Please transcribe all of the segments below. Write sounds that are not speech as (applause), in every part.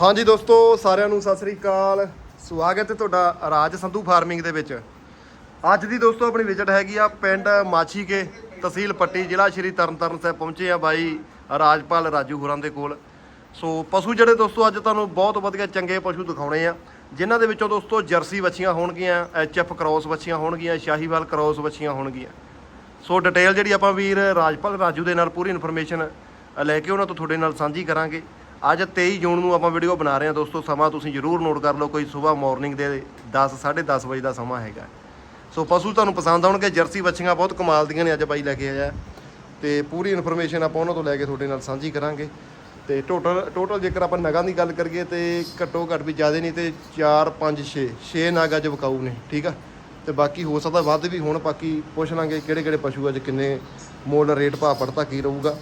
ਹਾਂਜੀ ਦੋਸਤੋ, ਸਾਰਿਆਂ ਨੂੰ ਸਤਿ ਸ੍ਰੀ ਅਕਾਲ। ਸਵਾਗਤ ਹੈ ਤੁਹਾਡਾ ਰਾਜ ਸੰਧੂ ਫਾਰਮਿੰਗ ਦੇ ਵਿੱਚ। ਅੱਜ ਦੀ ਦੋਸਤੋ ਆਪਣੀ ਵਿਜ਼ਿਟ ਹੈਗੀ ਆ ਪਿੰਡ ਮਾਛੀਕੇ ਤਹਿਸੀਲ ਪੱਟੀ, ਜ਼ਿਲ੍ਹਾ ਸ਼੍ਰੀ ਤਰਨਤਾਰਨ ਸਾਹਿਬ ਪਹੁੰਚੇ ਆ ਬਾਈ ਰਾਜਪਾਲ ਰਾਜੂ ਹੋਰਾਂ ਦੇ ਕੋਲ। ਸੋ ਪਸ਼ੂ ਜਿਹੜੇ ਦੋਸਤੋ ਅੱਜ ਤੁਹਾਨੂੰ ਬਹੁਤ ਵਧੀਆ ਚੰਗੇ ਪਸ਼ੂ ਦਿਖਾਉਣੇ ਆ। ਜਿਨ੍ਹਾਂ ਦੇ ਵਿੱਚੋਂ ਦੋਸਤੋ ਜਰਸੀ ਵੱਛੀਆਂ ਹੋਣਗੀਆਂ, ਐਚਐਫ ਕ੍ਰੋਸ ਵੱਛੀਆਂ ਹੋਣਗੀਆਂ, ਸ਼ਾਹੀਵਾਲ ਕ੍ਰੋਸ ਵੱਛੀਆਂ ਹੋਣਗੀਆਂ। ਸੋ ਡਿਟੇਲ ਜਿਹੜੀ ਆਪਾਂ ਵੀਰ ਰਾਜਪਾਲ ਰਾਜੂ ਦੇ ਨਾਲ ਪੂਰੀ ਇਨਫੋਰਮੇਸ਼ਨ ਲੈ ਕੇ ਉਹਨਾਂ ਤੋਂ ਤੁਹਾਡੇ ਨਾਲ ਸਾਂਝੀ ਕਰਾਂਗੇ। ਅੱਜ 23 ਜੂਨ ਨੂੰ ਆਪਾਂ ਵੀਡੀਓ ਬਣਾ ਰਹੇ ਹਾਂ ਦੋਸਤੋ, ਸਮਾਂ ਤੁਸੀਂ ਜਰੂਰ ਨੋਟ ਕਰ ਲਓ, ਕੋਈ ਸਵੇਰ ਮਾਰਨਿੰਗ ਦੇ 10 10:30 ਵਜੇ ਦਾ ਸਮਾਂ ਹੈਗਾ। ਸੋ ਪਸ਼ੂ ਤੁਹਾਨੂੰ ਪਸੰਦ ਆਉਣਗੇ, ਜਰਸੀ ਬੱਚੀਆਂ ਬਹੁਤ ਕਮਾਲ ਦੀਆਂ ਨੇ ਅੱਜ ਬਾਈ ਲੈ ਕੇ ਆਇਆ ਤੇ ਪੂਰੀ ਇਨਫੋਰਮੇਸ਼ਨ ਆਪਾਂ ਉਹਨਾਂ ਤੋਂ ਲੈ ਕੇ ਤੁਹਾਡੇ ਨਾਲ ਸਾਂਝੀ ਕਰਾਂਗੇ। ਤੇ ਟੋਟਲ ਟੋਟਲ ਜੇਕਰ ਆਪਾਂ ਨਗਾਂ ਦੀ ਗੱਲ ਕਰੀਏ ਤੇ ਘੱਟੋ ਘੱਟ ਵੀ ਜ਼ਿਆਦਾ ਨਹੀਂ ਤੇ 4 5 6 6 ਨਗ ਅੱਜ ਵਿਕਾਊ ਨੇ, ਠੀਕ ਆ? ਤੇ ਬਾਕੀ ਹੋ ਸਕਦਾ ਵੱਧ ਵੀ ਹੁਣ, ਬਾਕੀ ਪੁੱਛ ਲਾਂਗੇ ਕਿਹੜੇ ਕਿਹੜੇ ਪਸ਼ੂ ਅੱਜ ਕਿੰਨੇ ਮੁੱਲ ਰੇਟ ਭਾਅ ਪੜਤਾ ਕੀ ਰਹੂਗਾ।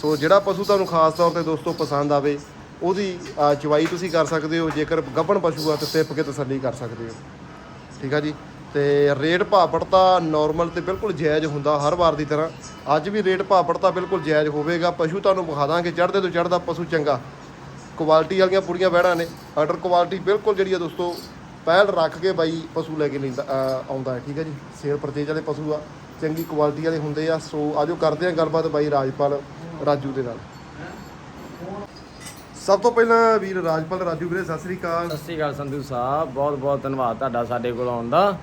ਸੋ ਜਿਹੜਾ ਪਸ਼ੂ ਤੁਹਾਨੂੰ ਖਾਸ ਤੌਰ ਤੇ ਦੋਸਤੋ ਪਸੰਦ ਆਵੇ ਉਹਦੀ ਅ, ਚਵਾਈ ਤੁਸੀਂ ਕਰ ਸਕਦੇ ਹੋ ਜੇਕਰ ਗੱਭਣ ਪਸ਼ੂ ਆ ਤੇ ਸਿੱਪ ਕੇ ਤਸੱਲੀ ਕਰ ਸਕਦੇ ਹੋ। ਠੀਕ ਆ ਜੀ? ਤੇ ਰੇਟ ਭਾਅ ਪੜਤਾ ਨਾਰਮਲ ਤੇ ਬਿਲਕੁਲ ਜਾਇਜ਼ ਹੁੰਦਾ ਹਰ ਵਾਰ ਦੀ ਤਰ੍ਹਾਂ। ਅੱਜ ਵੀ ਰੇਟ ਭਾਅ ਪੜਤਾ ਬਿਲਕੁਲ ਜਾਇਜ਼ ਹੋਵੇਗਾ। ਪਸ਼ੂ ਤੁਹਾਨੂੰ ਵਿਖਾ ਦਾਂਗੇ ਚੜ੍ਹਦੇ ਤੋਂ ਚੜ੍ਹਦਾ ਪਸ਼ੂ ਚੰਗਾ। ਕੁਆਲਿਟੀ ਵਾਲੀਆਂ ਪੂਰੀਆਂ ਵਹਿੜਾਂ ਨੇ। ਆਰਡਰ ਕੁਆਲਿਟੀ ਬਿਲਕੁਲ ਜਿਹੜੀ ਆ ਦੋਸਤੋ ਪਹਿਲ ਰੱਖ ਕੇ ਬਾਈ ਪਸ਼ੂ ਲੈ ਕੇ ਲੈਂਦਾ ਆਉਂਦਾ ਹੈ। ਠੀਕ ਹੈ ਜੀ? ਸੇਲ ਪਰਚੇਜ ਵਾਲੇ ਪਸ਼ੂ ਆ। ਚੰਗੀ ਕੁਆਲਿਟੀ ਵਾਲੇ ਹੁੰਦੇ ਆ ਸੋ ਆਜੋ ਕਰਦੇ ਆ ਗੱਲਬਾਤ ਬਾਈ ਰਾਜਪਾਲ ਰਾਜੂ ਦੇ ਨਾਲ। ਸਭ ਤੋਂ ਪਹਿਲਾਂ ਵੀਰ ਰਾਜਪਾਲ ਰਾਜੂ ਵੀਰੇ ਸਤਿ ਸ੍ਰੀ ਅਕਾਲ। ਸਤਿ ਸ਼੍ਰੀ ਅਕਾਲ ਸੰਧੂ ਸਾਹਿਬ ਬਹੁਤ ਬਹੁਤ ਧੰਨਵਾਦ ਤੁਹਾਡਾ ਸਾਡੇ ਕੋਲ ਆਉਣ ਦਾ।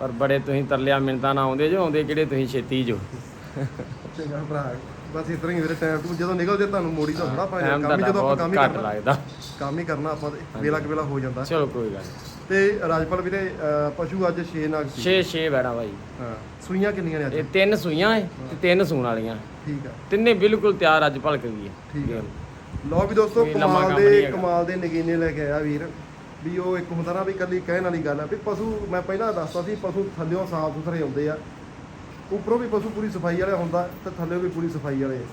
ਪਰ ਬੜੇ ਤੁਸੀਂ ਤਰਲਿਆ ਮਿੰਟਾਂ ਨਾ ਆਉਂਦੇ ਜੋ ਆਉਂਦੇ ਕਿਹੜੇ ਤੁਸੀਂ ਛੇਤੀ ਜੋ। ਚੰਗਾ ਭਰਾ ਬਸ ਇਸ ਤਰ੍ਹਾਂ ਹੀ ਵੀਰੇ ਟਾਈਮ ਟੂ ਜਦੋਂ ਨਿਕਲਦੇ ਤੁਹਾਨੂੰ ਮੋੜੀ ਤਾਂ ਥੋੜਾ ਪਾ ਟਾਈਮ ਕੰਮ ਜਦੋਂ ਆਪਾਂ ਕੰਮ ਹੀ ਕਰਨਾ। ਲੱਗਦਾ। ਕੰਮ ਹੀ ਕਰਨਾ ਆਪਾਂ ਤੇ ਵੇਲਾ ਕੁ ਵੇਲਾ ਹੋ ਜਾਂਦਾ। ਚਲੋ ਕੋਈ ਗੱਲ ਨਹੀਂ ਤੇ ਰਾਜਪਾਲ ਵੀਰੇ ਅਹ, ਪਸ਼ੂ ਅੱਜ 6 ਨਾਗ ਸੀ। 6 6 ਬੈਣਾ ਭਾਈ ਹਾਂ ਸੂਈਆਂ ਕਿੰਨੀਆਂ ਨੇ ਅੱਜ? ਇਹ ਤਿੰਨ ਸੂਈਆਂ ਏ ਤੇ ਤਿੰਨ ਸੂਣ ਵਾਲੀਆਂ। ਠੀਕ ਆ। ਤਿੰਨੇ ਬਿਲਕੁਲ ਤਿਆਰ ਅੱਜ ਭਲਕ ਗਈ ਠੀਕ ਹੈ ਆ। ਲਓ ਵੀ ਦੋਸਤੋ ਕੋਈ ਲੰਮਾ ਕਮਾਲ ਕੰਮ ਨਹੀਂ ਦੇ ਹੈਗਾ। ਕਮਾਲ ਦੇ ਨਗੀਨੇ ਲੈ ਕੇ ਆਇਆ ਵੀਰ। ਵੀ ਉਹ ਇੱਕ ਹੁੰਦਾ ਨਾ ਵੀ ਕੱਲੀ ਕਹਿਣ ਵਾਲੀ ਗੱਲ ਆ। ਵੀ ਪਸ਼ੂ ਮੈਂ ਪਹਿਲਾਂ ਦੱਸਦਾ ਸੀ ਪਸ਼ੂ ਥੱਲਿਓਂ ਸਾਫ਼ ਸੁਥਰੇ ਆਉਂਦੇ ਆ। ਉੱਪਰੋਂ ਵੀ ਪਸ਼ੂ ਪੂਰੀ ਸਫ਼ਾਈ ਵਾਲਾ ਹੁੰਦਾ ਤੇ ਥੱਲਿਓਂ ਵੀ ਪੂਰੀ ਸਫ਼ਾਈ ਵਾਲੇ ਆ।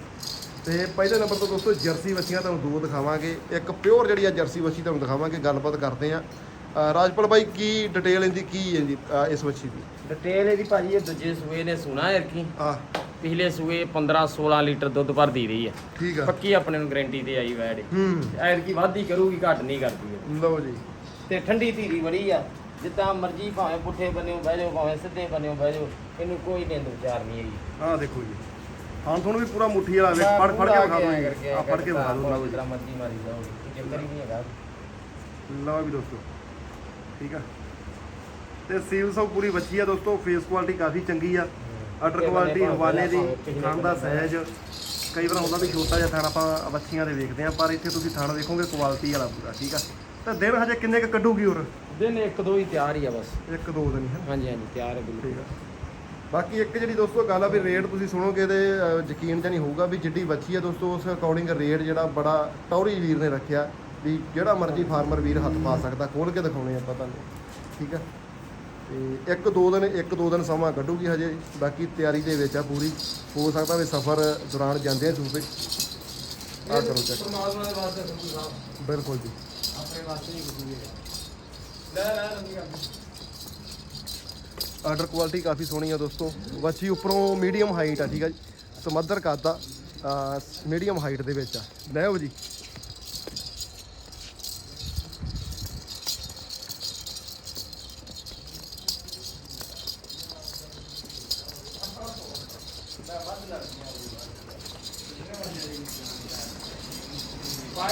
ਤੇ ਪਹਿਲੇ ਨੰਬਰ ਤੋਂ ਦੋਸਤੋ ਜਰਸੀ ਵੱਛੀਆਂ ਤੁਹਾਨੂੰ ਦੋ ਦਿਖਾਵਾਂਗੇ। ਇੱਕ ਪਿਓਰ ਜਿਹੜੀ ਆ ਜਰਸੀ ਵੱਛੀ ਤੁਹਾਨੂੰ ਦਿਖਾਵਾਂਗੇ ਗੱਲਬਾਤ ਕਰਦੇ ਆ। ਰਾਜਪਾਲ ਬਾਈ ਕੀ ਡਿਟੇਲ ਇਹਦੀ ਕੀ ਹੈ ਜੀ ਅਹ ਇਸ ਵੱਛੀ ਦੀ? ਡਿਟੇਲ ਇਹਦੀ ਭਾਜੀ ਇਹ ਦੂਜੇ ਸੂਏ ਨੇ ਸੂਣਾ ਹੈ ਕੀ ਆ ਪਿਛਲੇ ਸੂਏ 15 16 ਲੀਟਰ ਦੁੱਧ ਭਰਦੀ ਰਹੀ ਹੈ। ਠੀਕ ਆ। ਪੱਕੀ ਆਪਣੇ ਨੂੰ ਗਾਰੰਟੀ ਤੇ ਆਈ ਵੈੜ ਹੂੰ। ਐਰ ਕੀ ਵਾਧੀ ਕਰੂਗੀ ਘੱਟ ਨਹੀਂ ਕਰਦੀ ਇਹ। ਲਓ ਜੀ। ਤੇ ਠੰਡੀ ਧੀਰੀ ਬੜੀ ਆ। ਜਿੱਦਾਂ ਮਰਜ਼ੀ ਭਾਵੇਂ ਪੁੱਠੇ ਬੰਨਿਓ ਬਹਿ ਜਾਓ ਭਾਵੇਂ ਸਿੱਧੇ ਬੰਨਿਓ ਬਹਿ ਜਾਓ ਇਹਨੂੰ ਕੋਈ ਨਿੰਦ ਵਿਚਾਰ ਨਹੀਂ ਹੈਗੀ। ਆਹ ਦੇਖੋ ਜੀ। ਹਾਂ ਤੁਹਾਨੂੰ ਵੀ ਪੂਰਾ ਮੁੱਠੀ ਵਾਲਾ ਵੇ ਫੜ ਫੜ ਕੇ ਵਿਖਾ ਦੋ ਆ ਫੜ ਕੇ ਵਿਖਾ ਦੋ ਲਓ ਜੀ ਮਰਜ਼ੀ ਮਾਰੀ ਜਾਓ ਹੀ ਨਹੀਂ ਹੈਗਾ। ਲਓ ਵੀ ਦੋਸਤੋ। ਠੀਕ ਆ? ਤੇ ਸੀਲ ਸਭ ਪੂਰੀ ਬੱਚੀ ਆ ਦੋਸਤੋ ਫੇਸ ਕੁਆਲਿਟੀ ਕਾਫੀ ਚੰਗੀ ਆ। ਆਰਡਰ ਤੇ ਕੁਆਲਿਟੀ ਹਵਾਲੇ ਦੀ ਥਣ ਦਾ ਸਹਿਜ। ਕਈ ਵਾਰ ਹੁੰਦਾ ਵੀ ਛੋਟਾ ਜਿਹਾ ਥਣ ਆਪਾਂ ਬੱਚੀਆਂ ਦੇ ਵੇਖਦੇ ਆ ਪਰ ਇੱਥੇ ਤੁਸੀਂ ਥਣ ਦੇਖੋਗੇ ਕੁਆਲਿਟੀ ਵਾਲਾ ਪੂਰਾ ਠੀਕ ਆ? ਤਾਂ ਦਿਨ ਹਜੇ ਕਿੰਨੇ ਕ ਕੱਢੂਗੀ ਹੋਰ? ਦਿਨ ਇੱਕ ਦੋ ਹੀ ਤਿਆਰ ਹੀ ਆ ਬਸ। ਇੱਕ ਦੋ ਦਿਨ ਹੈ ਹਾਂਜੀ ਹਾਂਜੀ ਤਿਆਰ ਹੈ ਬਿਲਕੁਲ। ਠੀਕ ਆ। ਬਾਕੀ ਇੱਕ ਜਿਹੜੀ ਦੋਸਤੋ ਗੱਲ ਆ ਵੀ ਰੇਟ ਤੁਸੀਂ ਸੁਣੋਗੇ ਤੇ ਯਕੀਨ ਜਾਂ ਨਹੀਂ ਹੋਊਗਾ ਵੀ ਜਿੱਡੀ ਬੱਚੀ ਆ ਦੋਸਤੋ ਉਸ ਅਕੋਰਡਿੰਗ ਰੇਟ ਜਿਹੜਾ ਬੜਾ ਟੌਰੀ ਵੀਰ ਨੇ ਰੱਖਿਆ। ਵੀ ਜਿਹੜਾ ਮਰਜ਼ੀ ਫਾਰਮਰ ਵੀਰ ਹੱਥ ਪਾ ਸਕਦਾ ਖੋਲ ਕੇ ਦਿਖਾਉਣੇ ਆਪਾਂ ਤੁਹਾਨੂੰ ਠੀਕ ਆ? ਤੇ ਇੱਕ ਦੋ ਦਿਨ ਇੱਕ ਦੋ ਦਿਨ ਸਮਾਂ ਕੱਢੂਗੀ ਹਜੇ ਬਾਕੀ ਤਿਆਰੀ ਦੇ ਵਿੱਚ ਆ ਪੂਰੀ। ਹੋ ਸਕਦਾ ਵੀ ਸਫ਼ਰ ਦੌਰਾਨ ਜਾਂਦੇ ਆ ਸੂਪੇ ਆ ਕਰੋ ਚੈੱਕ ਪਰਮਾਤਮਾ ਦੇ ਵਾਸਤੇ ਸੰਧੂ ਸਾਹਿਬ ਬਿਲਕੁਲ ਜੀ। ਆਪਣੇ ਵਾਸਤੇ ਕੁਝ ਵੀ ਹੈਗਾ। ਲੈ ਲੈ ਰੰਗੀ ਕਰ ਆਰਡਰ ਕੁਆਲਿਟੀ ਕਾਫੀ ਸੋਹਣੀ ਆ ਦੋਸਤੋ। ਵੱਛੀ ਉੱਪਰੋਂ ਮੀਡੀਅਮ ਹਾਈਟ ਆ ਠੀਕ ਆ ਜੀ। ਸਮੱਧਰ ਕੱਦ ਮੀਡੀਅਮ ਹਾਈਟ ਦੇ ਵਿੱਚ ਆ। ਲੈ ਆਓ ਜੀ।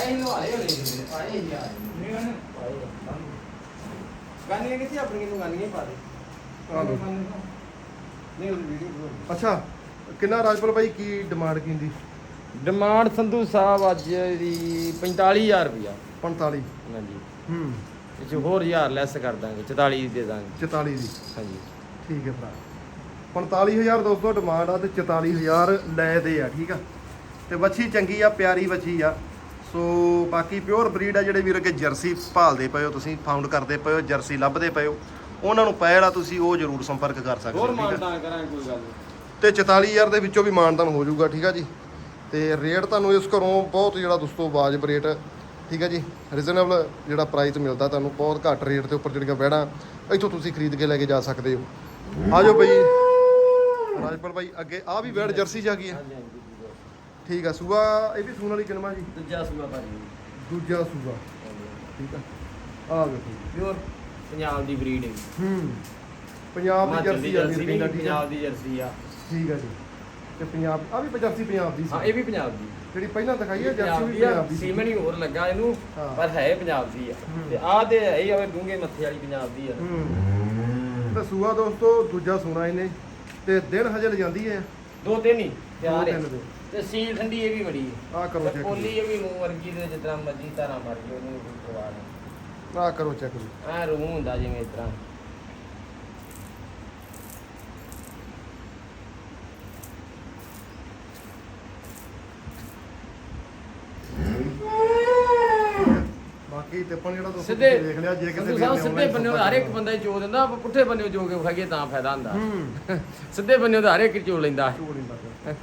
ਪਾਏ ਨੂੰ ਆਏ ਹੋਣੇ ਜੀ, ਪਾਏ ਹੀ ਆ। ਨਹੀਂ ਗਾਣੇ ਗਾਣੇ ਕਿੱਥੇ ਆਪਣੀ ਨੂੰ ਗਾਣੇ ਪਾ ਦੇ। ਆ ਲਓ। ਨਹੀਂ ਉਹ ਵੀਡੀਓ ਅੱਛਾ ਕਿੰਨਾ ਰਾਜਪਾਲ ਭਾਈ ਕੀ ਡਿਮਾਂਡ ਕੀਂਦੀ ਡਿਮਾਂਡ ਸੰਧੂ ਸਾਹਿਬ ਅੱਜ ਦੀ 45000 ਰੁਪਇਆ 45 ਹਾਂਜੀ। ਹੂੰ। ਇਹ 'ਚ ਹੋਰ 1000 ਲੈਸ ਕਰ ਦਾਂਗੇ 44 ਦੇ ਦਾਂਗੇ। 44 ਦੀ? ਹਾਂਜੀ। ਠੀਕ ਹੈ ਭਰਾ। 45000 ਦੋਸਤੋ ਡਿਮਾਂਡ ਆ ਤੇ 44000 ਲੈ ਦੇ ਆ ਠੀਕ ਆ? ਤੇ ਵੱਛੀ ਚੰਗੀ ਆ ਪਿਆਰੀ ਵੱਛੀ ਆ। ਸੋ ਬਾਕੀ ਪਿਓਰ ਬਰੀਡ ਆ ਜਿਹੜੇ ਵੀਰ ਅੱਗੇ ਜਰਸੀ ਭਾਲਦੇ ਪਏ ਹੋ ਤੁਸੀਂ ਫਾਊਂਡ ਕਰਦੇ ਪਏ ਹੋ ਜਰਸੀ ਲੱਭਦੇ ਪਏ ਹੋ ਉਹਨਾਂ ਨੂੰ ਪੈੜ ਆ ਤੁਸੀਂ ਉਹ ਜ਼ਰੂਰ ਸੰਪਰਕ ਕਰ ਸਕਦੇ ਹੋ ਹੋਰ ਮਾਨਤਾ ਕਰਾਂਗੇ ਕੋਈ ਗੱਲ ਨਹੀਂ। ਤੇ 44000 ਦੇ ਵਿੱਚੋਂ ਵੀ ਮਾਨਦਾਨ ਹੋ ਜਾਊਗਾ ਠੀਕ ਆ ਜੀ? ਤੇ ਰੇਟ ਤੁਹਾਨੂੰ ਇਸ ਘਰੋਂ ਬਹੁਤ ਜਿਹੜਾ ਦੋਸਤੋ ਵਾਜਬ ਰੇਟ ਠੀਕ ਆ ਜੀ? ਰੀਜ਼ਨੇਬਲ ਜਿਹੜਾ ਪ੍ਰਾਈਸ ਮਿਲਦਾ ਤੁਹਾਨੂੰ ਬਹੁਤ ਘੱਟ ਰੇਟ ਦੇ ਉੱਪਰ ਜਿਹੜੀਆਂ ਬੈੜਾਂ ਇੱਥੋਂ ਤੁਸੀਂ ਖਰੀਦ ਕੇ ਲੈ ਕੇ ਜਾ ਸਕਦੇ ਹੋ। ਆਜੋ ਬਈ। ਰਾਜਪਾਲ ਭਾਈ ਅੱਗੇ ਆ ਵੀ ਬੈੜ ਜਰਸੀ ਜਾ ਗਈ ਹੈ? ਠੀਕ ਆ ਸੂਆ ਇਹ ਵੀ ਸੂਣ ਵਾਲੀ ਕਿਨਮਾ ਜੀ? ਦੂਜਾ ਸੂਆ ਭਾਜੀ। ਦੂਜਾ ਸੂਆ। ਠੀਕ ਆ। ਆ ਵੇਖੋ। ਪਿਓਰ ਪੰਜਾਬ ਦੀ ਬਰੀਡ ਹੈ ਹੂੰ। ਪੰਜਾਬ ਦੀ ਜਰਸੀ ਆ ਆ ਪੰਜਾਬ ਦੀ ਜਰਸੀ ਆ। ਠੀਕ ਆ ਜੀ। ਤੇ ਪੰਜਾਬ ਆ ਵੀ ਜਰਸੀ ਪੰਜਾਬ ਦੀ ਹਾਂ ਇਹ ਵੀ ਪੰਜਾਬ ਦੀ। ਜਿਹੜੀ ਪਹਿਲਾਂ ਦਿਖਾਈ ਹੈ ਜਰਸੀ ਵੀ ਆ ਪੰਜਾਬ ਦੀ। ਸੀਮਨ ਹੀ ਹੋਰ ਲੱਗਾ ਇਹਨੂੰ। ਪਰ ਹੈ ਪੰਜਾਬ ਦੀ ਆ। ਤੇ ਆਹ ਤੇ ਹੈ ਹੀ ਆਵੇ ਡੂੰਗੇ ਮੱਥੇ ਵਾਲੀ ਪੰਜਾਬ ਦੀ ਆ। ਹੂੰ। ਤੇ ਸੂਆ ਦੋਸਤੋ ਦੂਜਾ ਸੂਣਾ ਇਹਨੇ। ਤੇ ਦਿਨ ਹਜੇ ਜਾਂਦੀ ਹੈ। ਦੋ ਤਿੰਨ ਹੀ ਤਿਆਰ ਹੈ। ਤੇ ਸੀਲ ਠੰਡੀ ਇਹ ਵੀ ਬੜੀ ਹੈ। ਆ ਕਰੋ ਤੇ ਚੈੱਕ ਪੋਲੀ ਇਹ ਵੀ ਮੂੰਹ ਵਰਗੀ ਦੇ ਤਰ੍ਹਾਂ ਮਰਜ਼ੀ ਤਰ੍ਹਾਂ ਮਰ ਗਈ ਉਹਨੂੰ ਪਰਵਾਹ ਨਹੀਂ ਆ ਕਰੋ ਚੈੱਕ ਐ ਰੂਹ ਹੁੰਦਾ ਜਿਵੇਂ ਇਸ ਤਰ੍ਹਾਂ। ਬਾਕੀ ਟਿੱਪਣ ਜਿਹੜਾ ਦੋਸਤੋ ਸਿੱਧੇ ਤੁਸੀਂ ਦੇਖ ਲਿਆ ਜੇ ਕਿਸੇ ਸੰਧੂ ਸਾਹਿਬ ਸਿੱਧੇ online ਬੰਨੇ ਸੰਪਰਕ ਹਰ ਇੱਕ। ਬੰਦਾ ਹੀ ਚੋ ਦਿੰਦਾ ਆਪਾਂ ਪੁੱਠੇ ਬੰਨੇ ਜੋ ਕੇ ਵਿਖਾਈਏ ਤਾਂ ਫਾਇਦਾ ਹੁੰਦਾ। ਹੂੰ। (laughs) ਸਿੱਧੇ ਬੰਨੇ ਤਾਂ ਹਰ ਇੱਕ ਚੋ ਲੈਂਦਾ। ਝੂੜ ਨਹੀਂ ਲੱਗਦਾ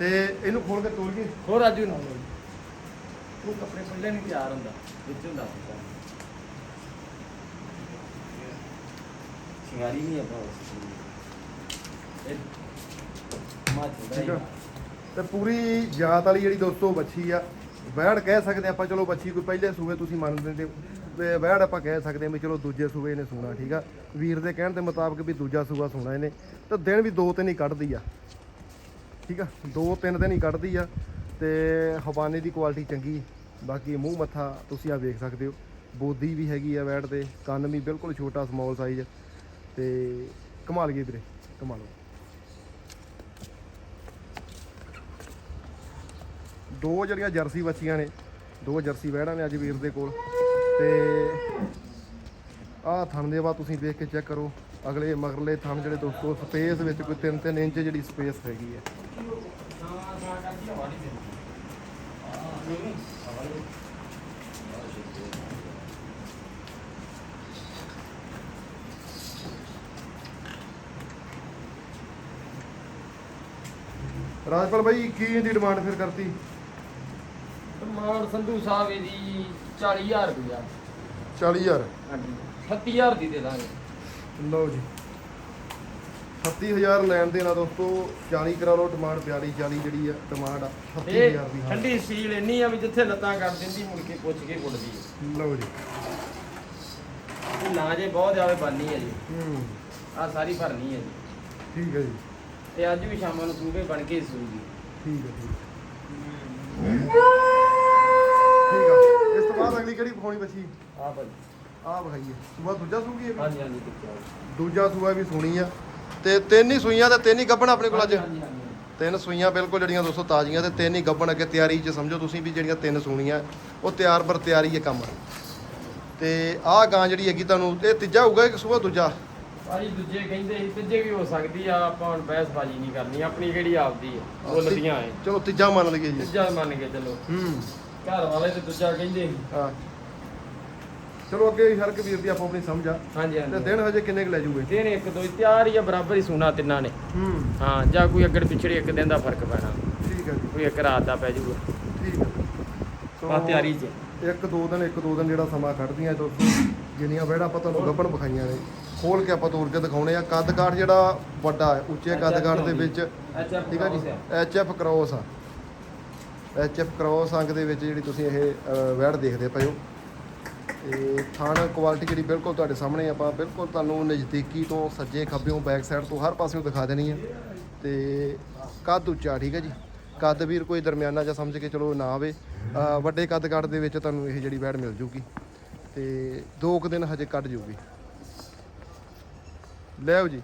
ਤੇ ਇਹਨੂੰ ਖੋਲ ਕੇ ਤੋੜ ਕੇ ਹੋਰ ਰਾਜੂ ਨੂੰ ਉਹ ਕੱਪੜੇ ਪਹਿਲੇ ਨਹੀਂ ਤਿਆਰ ਹੁੰਦਾ ਵਿੱਚ ਹੁੰਦਾ ਸ਼ਿੰਗਾਰੀ ਨਹੀਂ ਆਪਾਂ ਇਹ ਮਾਚ ਠੀਕ ਆ। ਤੇ ਪੂਰੀ ਜਾਤ ਵਾਲੀ ਜਿਹੜੀ ਦੋਸਤੋ ਬੱਚੀ ਆ ਵੈੜ ਕਹਿ ਸਕਦੇ ਆਪਾਂ ਚਲੋ ਬੱਚੀ ਕੋਈ ਪਹਿਲੇ ਸੂਏ ਤੁਸੀਂ ਮੰਨਦੇ ਤੇ ਤੇ ਵੈੜ ਆਪਾਂ ਕਹਿ ਸਕਦੇ ਹਾਂ ਵੀ ਚਲੋ ਦੂਜੇ ਸੂਏ ਨੇ ਸੂਣਾ ਠੀਕ ਆ। ਵੀਰ ਦੇ ਕਹਿਣ ਦੇ ਮੁਤਾਬਕ ਵੀ ਦੂਜਾ ਸੂਆ ਸੂਣਾ ਇਹਨੇ। ਤੇ ਦਿਨ ਵੀ ਦੋ ਤਿੰਨ ਹੀ ਕੱਢਦੀ ਆ। ਠੀਕ ਆ? ਦੋ ਤਿੰਨ ਦਿਨ ਹੀ ਕੱਢਦੀ ਆ ਤੇ ਹਵਾਨੇ ਦੀ ਕੁਆਲਿਟੀ ਚੰਗੀ। ਬਾਕੀ ਮੂੰਹ ਮੱਥਾ ਤੁਸੀਂ ਆ ਵੇਖ ਸਕਦੇ ਹੋ। ਬੋਦੀ ਵੀ ਹੈਗੀ ਆ ਵੈੜ ਤੇ, ਕੰਨ ਵੀ ਬਿਲਕੁਲ ਛੋਟਾ ਸਮਾਲ ਸਾਈਜ਼ ਤੇ ਕਮਾਲ ਗਈ ਵੀਰੇ, ਕਮਾਲ। ਦੋ ਜਿਹੜੀਆਂ ਜਰਸੀ ਬੱਚੀਆਂ ਨੇ, ਦੋ ਜਰਸੀ ਵਹਿੜਾਂ ਨੇ ਅੱਜ ਵੀਰ ਦੇ ਕੋਲ। ਤੇ ਆਹ ਥਣ ਦੇ ਬਾਅਦ ਤੁਸੀਂ ਦੇਖ ਕੇ ਚੈੱਕ ਕਰੋ। ਅਗਲੇ ਮਗਰਲੇ ਥਣ ਜਿਹੜੇ ਦੋਸਤੋ ਸਪੇਸ ਵਿੱਚ ਕੋਈ 3-3 ਇੰਚ ਜਿਹੜੀ ਸਪੇਸ ਹੈਗੀ ਹੈ ਰਾਜਪਾਲ ਬਾਈ ਕੀ ਇਹਦੀ ਡਿਮਾਂਡ ਫਿਰ ਕਰਤੀ? ਮਾਨ ਸੰਧੂ ਸਾਹਿਬ ਇਹਦੀ 40000 ਰੁਪਇਆ। 40000 ਹਾਂਜੀ। 38000 ਦੀ ਦੇ ਦਾਂਗੇ। ਲਓ ਜੀ। 37000 ਲੈਣ ਦੇ ਨਾਲ ਦੋਸਤੋ 40 ਕਰਾ ਲਓ ਡਿਮਾਂਡ 42 40 ਜਿਹੜੀ ਆ ਡਿਮਾਂਡ ਆ ਇਹ 37000 ਦੀ। ਹਾਂ ਠੰਡੀ ਸੀਲ ਇੰਨੀ ਆ ਵੀ ਜਿੱਥੇ ਲੱਤਾਂ ਕੱਢ ਦਿੰਦੀ ਮੁੜ ਕੇ ਪੁੱਛ ਕੇ ਕੁੱਟਦੀ ਹੈ ਲਓ ਜੀ। ਇਹ ਨਾ ਜੇ ਬਹੁਤ ਜ਼ਿਆਦਾ ਬਾਨੀ ਹੈ ਜੀ। ਹੂੰ। ਆ ਸਾਰੀ ਭਰਨੀ ਹੈ ਜੀ। ਠੀਕ ਹੈ ਜੀ। ਤੇ ਅੱਜ ਵੀ ਸ਼ਾਮਾਂ ਨੂੰ ਸੂਬੇ ਬਣ ਕੇ ਸੂਗੀ ਠੀਕ ਹੈ। ਠੀਕ ਆ। ਇਸ ਤੋਂ ਬਾਅਦ ਅਗਲੀ ਕਿਹੜੀ ਵਿਖਾਉਣੀ ਬੱਚੀ? ਆ ਭਾਈ। ਆਹ ਵਿਖਾਈਏ ਸੂਆ ਦੂਜਾ ਸੂਗੀ ਇਹ? ਹਾਂਜੀ ਹਾਂਜੀ ਦੂਜਾ ਸੂਆ ਵੀ ਸੋਣੀ ਆ। ਤੇ ਤਿੰਨ ਹੀ ਸੂਈਆਂ ਤੇ ਤਿੰਨ ਹੀ ਗੱਭਣ ਆਪਣੇ ਕੋਲ ਅੱਜ? ਹਾਂਜੀ ਹਾਂਜੀ ਤਿੰਨ ਸੂਈਆਂ ਬਿਲਕੁਲ ਜਿਹੜੀਆਂ ਦੋਸਤੋ ਤਾਜ਼ੀਆਂ ਤੇ ਤਿੰਨ ਹੀ ਗੱਭਣ ਅੱਗੇ ਤਿਆਰੀ 'ਚ ਸਮਝੋ ਤੁਸੀਂ ਵੀ ਜਿਹੜੀਆਂ ਤਿੰਨ ਸੂਣੀਆਂ ਉਹ ਤਿਆਰ ਬਰ ਤਿਆਰੀ ਹੈ ਕੰਮ ਤੇ ਆਹ ਗਾਂ ਜਿਹੜੀ ਹੈਗੀ ਤੁਹਾਨੂੰ ਇਹ ਤੀਜਾ ਹੋਊਗਾ ਕਿ ਸੂਆ ਦੂਜਾ? ਭਾਜੀ ਦੂਜੇ ਕਹਿੰਦੇ ਸੀ ਤੀਜੇ ਵੀ ਹੋ ਸਕਦੀ ਆ ਆਪਾਂ ਹੁਣ ਬਹਿਸਬਾਜੀ ਨਹੀਂ ਕਰਨੀ ਆਪਣੀ ਕਿਹੜੀ ਆਪਦੀ ਆ ਬੋਲਦੀਆਂ ਐ। ਚਲੋ ਤੀਜਾ ਮੰਨ ਲਈਏ ਜੀ। ਤੀਜਾ ਮੰਨ ਕੇ ਚੱਲੋ। ਹੂੰ। ਘਰ ਵਾਲੇ ਤੇ ਦੂਜਾ ਕਹਿੰਦੇ ਸੀ। ਹਾਂ। ਚਲੋ ਅੱਗੇ ਹਰ ਇੱਕ ਵੀਰ ਦੀ ਆਪੋ ਆਪਣੀ ਸਮਝ ਆ। ਹਾਂਜੀ ਤੇ ਹਾਂਜੀ ਦਿਨ ਹਜੇ ਕਿੰਨੇ ਕੁ ਲੈ ਜੂਗੇ? ਦਿਨ ਇੱਕ ਦੋ ਹੀ ਤਿਆਰ ਹੀ ਆ ਬਰਾਬਰ ਹੀ ਸੁਣਾ ਤਿੰਨਾਂ ਨੇ। ਹੂੰ। ਹਾਂ ਜਾਂ ਕੋਈ ਅੱਗੜ ਪਿਛੜੇ ਇੱਕ ਦਿਨ ਦਾ ਫ਼ਰਕ ਪੈਣਾ। ਠੀਕ ਹੈ ਜੀ। ਕੋਈ ਇੱਕ ਰਾਤ ਦਾ ਪੈ ਜਾਊਗਾ ਠੀਕ ਹੈ ਸੋ ਬਸ ਤਿਆਰੀ 'ਚ। ਇੱਕ ਦੋ ਦਿਨ ਇੱਕ ਦੋ ਦਿਨ ਜਿਹੜਾ ਸਮਾਂ ਕੱਢਦੀਆਂ ਦੋਸਤੋ ਜਿੰਨੀਆਂ ਵਿਹੜਾ ਆਪਾਂ ਤੁਹਾਨੂੰ ਗੱਭਣ ਵਿਖਾਈਆਂ ਨੇ ਖੋਲ ਕੇ ਆਪਾਂ ਤੋੜ ਕੇ ਦਿਖਾਉਣੇ ਆ। ਕੱਦ ਕਾਠ ਜਿਹੜਾ ਵੱਡਾ ਹੈ ਉੱਚੇ ਕੱਦ ਕਾਠ ਦੇ ਵਿੱਚ। ਅੱਛਾ ਠੀਕ ਆ ਜੀ? ਐਚ ਐਫ ਕ੍ਰੋਸ ਆ। ਐਚ ਐਫ ਕ੍ਰੋਸ ਅੰਗ ਦੇ ਵਿੱਚ ਜਿਹੜੀ ਤੁਸੀਂ ਇਹ ਅ, ਵੈੜ ਦੇਖਦੇ ਪਏ ਹੋ। ਤੇ ਥਾਣ ਕੁਆਲਿਟੀ ਜਿਹੜੀ ਬਿਲਕੁਲ ਤੁਹਾਡੇ ਸਾਹਮਣੇ ਆਪਾਂ ਬਿਲਕੁਲ ਤੁਹਾਨੂੰ ਨਜ਼ਦੀਕੀ ਤੋਂ ਸੱਜੇ ਖੱਬਿਓਂ ਬੈਕ ਸਾਈਡ ਤੋਂ ਹਰ ਪਾਸਿਓਂ ਦਿਖਾ ਦੇਣੀ ਹੈ ਤੇ ਕੱਦ ਉੱਚਾ, ਠੀਕ ਹੈ ਜੀ? ਕੱਦ ਵੀਰ ਕੋਈ ਦਰਮਿਆਨਾ ਜਾਂ ਸਮਝ ਕੇ ਚਲੋ ਨਾ ਆਵੇ। ਵੱਡੇ ਕੱਦ ਕੱਦ ਦੇ ਵਿੱਚ ਤੁਹਾਨੂੰ ਇਹ ਜਿਹੜੀ ਵੈੜ ਮਿਲ ਜੂਗੀ। ਤੇ ਦੋ ਕੁ ਦਿਨ ਹਜੇ ਕੱਢ ਜੂਗੀ। ਲੈ ਜੀ।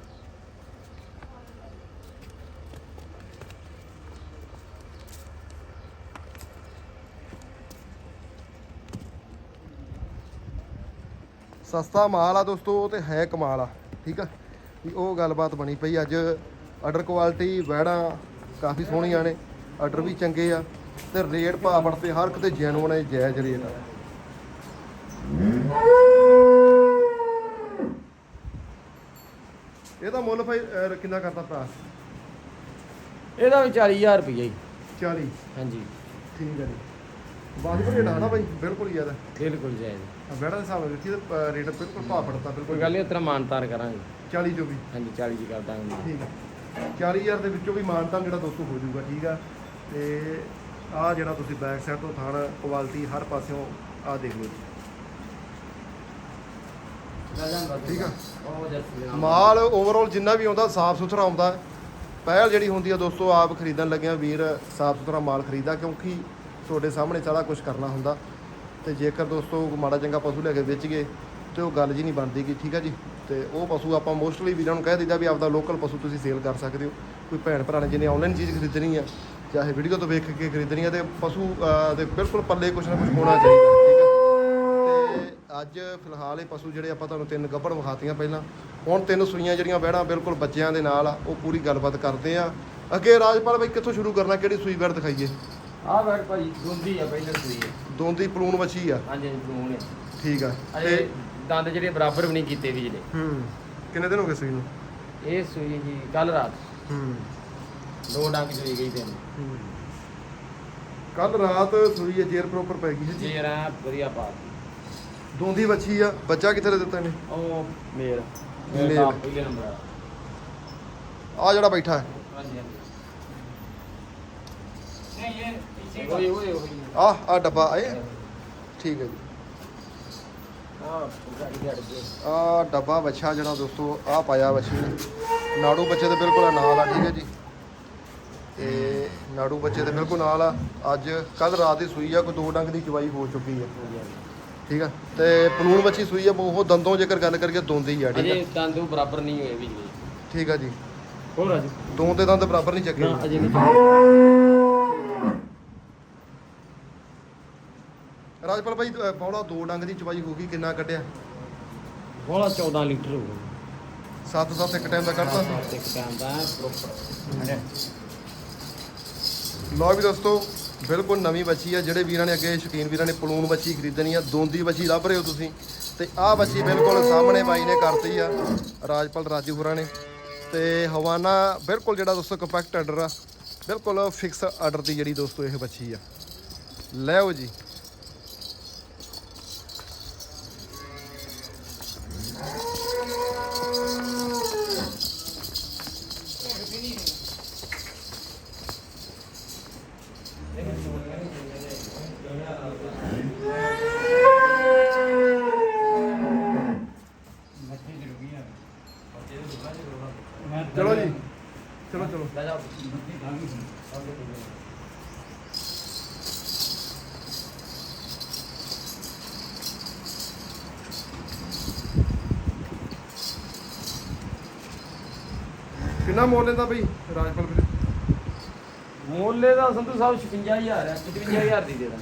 ਸਸਤਾ ਮਾਲ ਆ ਦੋਸਤੋ ਤੇ ਹੈ ਕਮਾਲ ਆ ਠੀਕ ਆ? ਵੀ ਉਹ ਗੱਲਬਾਤ ਬਣੀ ਪਈ ਅੱਜ। ਆਰਡਰ ਕੁਆਲਿਟੀ ਵੈੜਾਂ ਕਾਫੀ ਸੋਹਣੀਆਂ ਨੇ ਆਰਡਰ ਵੀ ਚੰਗੇ ਆ ਤੇ ਰੇਟ ਭਾਅ ਤੇ ਹਰ ਕਿਤੇ ਜੈਨੂਨ ਹੈ ਜਾਇਜ਼ ਰੇਟ ਆ। ਇਹਦਾ ਮੁੱਲ ਭਾਈ ਅਹ, ਕਿੰਨਾ ਕਰਦਾ ਭਰਾ? ਇਹਦਾ ਵੀ 40000 ਰੁਪਈਆ ਹੀ। 40 ਹਾਂਜੀ। ਠੀਕ ਹੈ ਜੀ। ਵਾਜਬ ਰੇਟ ਆ ਨਾ ਭਾਈ ਬਿਲਕੁਲ ਹੀ ਆਦਾ ਬਿਲਕੁਲ ਜਾਇਜ਼ ਵੈੜਾ ਦੇ ਹਿਸਾਬ ਨਾਲ ਵੇਖੀ ਤਾਂ ਰੇਟ ਬਿਲਕੁਲ ਭਾਅ ਪੜਤਾ ਕੋਈ ਬਿਲਕੁਲ ਗੱਲ ਨਹੀਂ ਉਤਰਾ ਮਾਨਤਾਰ ਕਰਾਂਗੇ। 40 ਜੋ ਵੀ ਹਾਂਜੀ 40 ਜੀ ਕਰ ਦਾਂਗੇ। ਠੀਕ ਹੈ 40000 ਦੇ ਵਿੱਚੋਂ ਵੀ ਮਾਨਤਾਨ ਜਿਹੜਾ ਦੋਸਤੋ ਹੋ ਜਾਊਗਾ ਠੀਕ ਆ। ਤੇ ਆਹ ਜਿਹੜਾ ਤੁਸੀਂ ਬੈਕ ਸਾਈਡ ਤੋਂ ਥਾਣ ਕੁਆਲਿਟੀ ਹਰ ਪਾਸਿਓਂ ਆ ਦੇਖ ਲਓ ਜੀ। ਠੀਕ ਠੀਕ ਆ। ਉਹ ਜੱਸੀ ਨਾਲ। ਮਾਲ ਓਵਰਆਲ ਜਿੰਨਾ ਵੀ ਆਉਂਦਾ ਸਾਫ਼ ਸੁਥਰਾ ਆਉਂਦਾ। ਹੈ। ਪਹਿਲ ਜਿਹੜੀ ਹੁੰਦੀ ਆ ਦੋਸਤੋ ਆਪ ਖਰੀਦਣ ਲੱਗਿਆ ਵੀਰ ਸਾਫ਼ ਸੁਥਰਾ ਮਾਲ ਖਰੀਦਾ ਕਿਉਂਕਿ ਤੁਹਾਡੇ ਸਾਹਮਣੇ ਸਾਰਾ ਕੁਝ ਕਰਨਾ ਹੁੰਦਾ। ਤੇ ਜੇਕਰ ਦੋਸਤੋ ਮਾੜਾ ਚੰਗਾ ਪਸ਼ੂ ਲੈ ਕੇ ਵੇਚ ਗਏ, ਤੇ ਉਹ ਗੱਲ ਜੀ ਨਹੀਂ ਬਣਦੀ ਗੀ ਠੀਕ ਆ ਜੀ। ਤੇ ਉਹ ਪਸ਼ੂ ਆਪਾਂ ਮੋਸਟਲੀ ਵੀਰਾਂ ਨੂੰ ਕਹਿ ਦਿੰਦਾ ਵੀ ਆਪਦਾ ਲੋਕਲ ਪਸ਼ੂ ਤੁਸੀਂ ਸੇਲ ਕਰ ਸਕਦੇ ਹੋ। ਕੋਈ ਭੈਣ ਭਰਾ ਨੇ ਜਿਹਨੇ ਆਨਲਾਈਨ ਚੀਜ਼ ਖਰੀਦਣੀ ਆ ਚਾਹੇ ਵੀਡੀਓ ਤੋਂ ਵੇਖ ਕੇ ਖਰੀਦਣੀ ਆ, ਤੇ ਪਸ਼ੂ ਦੇ ਬਿਲਕੁਲ ਪੱਲੇ ਕੁਛ ਨਾ ਕੁਛ ਹੋਣਾ ਚਾਹੀਦਾ, ਠੀਕ ਆ। ਤੇ ਅੱਜ ਫਿਲਹਾਲ ਇਹ ਪਸ਼ੂ ਜਿਹੜੇ ਆਪਾਂ ਤੁਹਾਨੂੰ ਤਿੰਨ ਗੱਭੜ ਵਿਖਾਤੀਆਂ ਪਹਿਲਾਂ। ਹੁਣ ਤਿੰਨ ਸੂਈਆਂ ਜਿਹੜੀਆਂ ਬਹਿਣਾ ਬਿਲਕੁਲ ਬੱਚਿਆਂ ਦੇ ਨਾਲ ਆ, ਉਹ ਪੂਰੀ ਗੱਲਬਾਤ ਕਰਦੇ ਆ। ਅੱਗੇ ਰਾਜਪਾਲ ਬਾਈ, ਕਿੱਥੋਂ ਸ਼ੁਰੂ ਕਰਨਾ, ਕਿਹੜੀ ਸੂਈ ਬੈੜ ਦਿਖਾਈਏ? ਆਹ ਬੈਠ ਭਾਈ ਦੁੰਦੀ ਆ ਪਹਿਲਾਂ ਸੂਈ ਹੈ ਦੋਂਦੀ ਪਲੂਣ ਵੱਛੀ ਆ। ਹਾਂਜੀ ਬਲੂਨ ਹੈ ਠੀਕ ਆ। ਅਜੇ ਤੇ ਦੰਦ ਜਿਹੜੇ ਬਰਾਬਰ ਵੀ ਨਹੀਂ ਕੀਤੇ ਵੀ ਜਿਹੜੇ। ਹੂੰ ਕਿੰਨੇ ਦਿਨ ਹੋ ਗਏ ਸੂਈ ਨੂੰ? ਇਹ ਸੂਈ ਜੀ ਕੱਲ ਰਾਤ। ਹੂੰ। ਦੋ ਡੰਗ ਚੋਈ ਗਈ ਤੈਨੂੰ। ਕੱਲ ਰਾਤ ਸੂਈ ਜੇਰ ਪ੍ਰੋਪਰ ਪੈ ਗਈ ਸੀ ਜੀ। ਜੀ ਰਾਂ ਵਧੀਆ ਪਾ ਦੋਂਦੀ ਵੱਛੀ ਆ ਬੱਚਾ ਕਿੱਥੇ ਦਿੱਤਾ ਨੇ ਉਹ ਪਹਿਲੇ ਨੰਬਰ ਆ। ਆ ਜਿਹੜਾ ਬੈਠਾ ਹੈ। ਹਾਂਜੀ ਹਾਂਜੀ। ਨਹੀਂ ਇਹ ਓਏ ਓਏ ਓਏ ਆ ਆ ਡੱਬਾ ਇਹ? ਠੀਕ ਹੈ ਜੀ। ਗਾੜੀ ਆ ਡੱਬਾ ਬੱਚਾ ਜਿਹੜਾ ਦੋਸਤੋ ਆ ਪਾਇਆ ਬੱਚੀ ਨੇ ਨਾੜੂ ਬੱਚੇ ਦੇ ਬਿਲਕੁਲ ਨਾਲ ਆ ਠੀਕ ਹੈ ਜੀ। ਤੇ ਨਾੜੂ ਬੱਚੇ ਦੇ ਬਿਲਕੁਲ ਨਾਲ ਆ। ਅੱਜ ਕੱਲ ਰਾਤ ਦੀ ਸੂਈ ਆ ਕੋਈ ਦੋ ਡੰਗ ਦੀ ਚਵਾਈ ਹੋ ਚੁੱਕੀ ਹੈ। ਠੀਕ ਆ? ਤੇ ਪਲੂਣ ਬੱਚੀ ਸੂਈ ਆ ਉਹ ਦੰਦੋਂ ਜੇਕਰ ਗੱਲ ਕਰੀਏ ਦੋਂਦੀ ਆ ਠੀਕ ਅਜੇ ਆ ਦੰਦ ਉਹ ਬਰਾਬਰ ਨਹੀਂ ਹੋਏ ਵੀ। ਜੀ ਠੀਕ ਆ ਜੀ। ਹੋਰ ਅਜੇ ਦੋ ਦੇ ਦੰਦ ਬਰਾਬਰ ਨਹੀਂ ਚੱਕੇ। ਨਾ ਅਜੇ ਨਹੀਂ ਰਾਜਪਾਲ ਭਾਈ ਅ, ਬੌੜਾ ਦੋ ਡੰਗ ਦੀ ਚਵਾਈ ਹੋ ਗਈ ਕਿੰਨਾ ਕੱਢਿਆ? ਬੋਲਾ 14 ਲੀਟਰ ਹੋ ਗਿਆ 7-7 ਇੱਕ ਟਾਈਮ ਦਾ ਕੱਢਦਾ ਪ੍ਰੋਪਰ ਲਓ ਵੀ ਦੋਸਤੋ ਬਿਲਕੁਲ ਨਵੀਂ ਬੱਚੀ ਆ ਜਿਹੜੇ ਵੀਰਾਂ ਨੇ ਅੱਗੇ ਸ਼ੌਕੀਨ ਵੀਰਾਂ ਨੇ ਪਲੂਣ ਬੱਚੀ ਖਰੀਦਣੀ ਆ ਦੋਂਦੀ ਬੱਚੀ ਲੱਭ ਰਹੇ ਹੋ ਤੁਸੀਂ। ਤੇ ਆਹ ਬੱਚੀ ਬਿਲਕੁਲ ਸਾਹਮਣੇ ਬਾਈ ਨੇ ਕਰਤੀ ਆ ਰਾਜਪਾਲ ਰਾਜੂ ਹੋਰਾਂ ਨੇ। ਤੇ ਹਵਾਨਾ ਬਿਲਕੁਲ ਜਿਹੜਾ ਦੋਸਤੋ ਕੰਪੈਕਟ ਆਰਡਰ ਆ ਬਿਲਕੁਲ ਫਿਕਸ ਆਰਡਰ ਦੀ ਜਿਹੜੀ ਦੋਸਤੋ ਇਹ ਬੱਚੀ ਆ। ਲੈਓ ਜੀ। ਮੁੱਲ ਲੈਂਦਾ ਬਈ ਰਾਜਪਾਲ ਵੀਰ? ਮੋਲੇ ਦਾ ਸੰਧੂ ਸਾਹਿਬ 56000 ਹੈ 55000 ਦੀ ਦੇ ਦਾਂ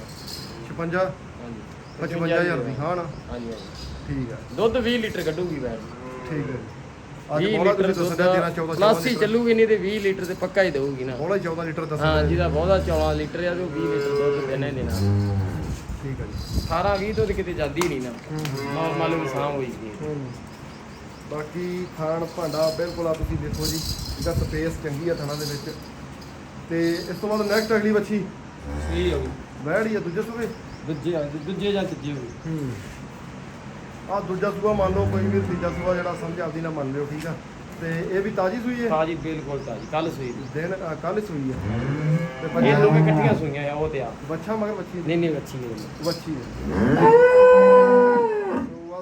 56 ਹਾਂਜੀ 55000 ਦੀ ਹਾਂ ਨਾ? ਹਾਂਜੀ ਹਾਂਜੀ। ਠੀਕ ਆ। ਦੁੱਧ 20 ਲੀਟਰ ਕੱਢੂਗੀ ਬੈਠ। ਠੀਕ ਹੈ ਅੱਜ 20 ਬੋਲਾ ਲੀਟਰ ਤੁਸੀਂ ਦੁੱਧ ਦੱਸਣਾ 13 14 ਲਾਸੀ ਚੱਲੂਗੀ ਨਹੀਂ ਤੇ 20 ਲੀਟਰ ਤੇ ਪੱਕਾ ਹੀ ਦੇਊਗੀ ਨਾ। 14 ਲੀਟਰ ਹਾਂ ਜਿਹਦਾ ਬਹੁਤਾ 14 ਲੀਟਰ ਆ ਤੇ ਉਹ 20 ਲੀਟਰ ਦੁੱਧ ਦੇਣਾ ਹੀ ਦੇਣਾ। ਠੀਕ ਹੈ ਜੀ। 18 20 ਤੋਂ ਤੇ ਕਿਤੇ ਜਾਂਦੀ ਨਹੀਂ ਨਾ। ਨਾਰਮਲ ਹੋਈ ਹੂੰ। ਬਾਕੀ ਖਾਣ ਭਾਂਡਾ ਬਿਲਕੁਲ ਆ ਤੁਸੀਂ ਦੇਖੋ ਜੀ ਇਹਦਾ ਸਪੇਸ ਚੰਗੀ ਆ ਥਣਾ ਦੇ ਵਿੱਚ। ਤੇ ਇਸ ਤੋਂ ਬਾਅਦ ਨੈਕਸਟ ਅਗਲੀ ਬੱਚੀ ਸਹੀ ਹੋ ਗਈ ਵਹਿੜੀ ਆ ਦੂਜੇ ਸੂਏ? ਦੂਜੇ ਦੂਜੇ ਜਾਂ ਤੀਜੇ ਹੋ ਗਈ ਹੂੰ। ਆ ਦੂਜਾ ਸੂਆ ਮੰਨ ਲਓ ਕੋਈ ਵੀ ਤੀਜਾ ਸੂਆ ਜਿਹੜਾ ਸਮਝ ਆਉਂਦੀ ਨਾ ਮੰਨ ਲਿਓ ਠੀਕ ਆ? ਤੇ ਇਹ ਵੀ ਤਾਜੀ ਸੂਈ ਹੈ? ਤਾਜੀ ਬਿਲਕੁਲ ਤਾਜੀ ਕੱਲ ਸੂਈ ਦਿਨ ਕੱਲ ਸੂਈ ਹੈ। ਤੇ ਇਹ ਬੱਚਾ ਦੋਵੇਂ ਇਕੱਠੀਆਂ ਸੂਈਆਂ ਆ ਉਹ ਤੇ ਆ। ਬੱਚਾ ਮਗਰ ਬੱਚੀ ਨਹੀਂ ਨਹੀਂ ਅੱਛੀ ਹੈ ਬੱਚੀ ਹੈ। ਆ